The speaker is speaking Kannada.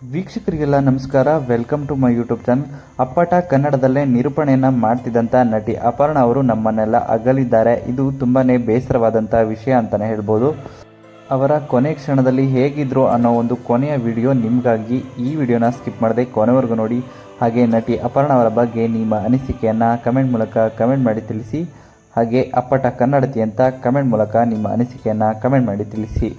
ವೀಕ್ಷಕರಿಗೆಲ್ಲ ನಮಸ್ಕಾರ. Welcome to my YouTube channel ಅಪ್ಪಟ ಕನ್ನಡದಲ್ಲೇ ನಿರೂಪಣೆಯನ್ನು ಮಾಡ್ತಿದ್ದಂಥ ನಟಿ ಅಪರ್ಣ ಅವರು ನಮ್ಮನ್ನೆಲ್ಲ ಅಗಲಿದ್ದಾರೆ. ಇದು ತುಂಬಾ ಬೇಸರವಾದಂಥ ವಿಷಯ ಅಂತಲೇ ಹೇಳ್ಬೋದು. ಅವರ ಕೊನೆ ಕ್ಷಣದಲ್ಲಿ ಹೇಗಿದ್ರು ಅನ್ನೋ ಒಂದು ಕೊನೆಯ ವಿಡಿಯೋ ನಿಮಗಾಗಿ ಈ ವಿಡಿಯೋನ ಸ್ಕಿಪ್ ಮಾಡದೆ ಕೊನೆವರೆಗೂ ನೋಡಿ. ಹಾಗೆ ನಟಿ ಅಪರ್ಣ ಅವರ ಬಗ್ಗೆ ನಿಮ್ಮ ಅನಿಸಿಕೆಯನ್ನು ಕಮೆಂಟ್ ಮೂಲಕ ಕಮೆಂಟ್ ಮಾಡಿ ತಿಳಿಸಿ. ಹಾಗೆ ಅಪ್ಪಟ ಕನ್ನಡತಿ ಅಂತ ಕಮೆಂಟ್ ಮೂಲಕ ನಿಮ್ಮ ಅನಿಸಿಕೆಯನ್ನು ಕಮೆಂಟ್ ಮಾಡಿ ತಿಳಿಸಿ.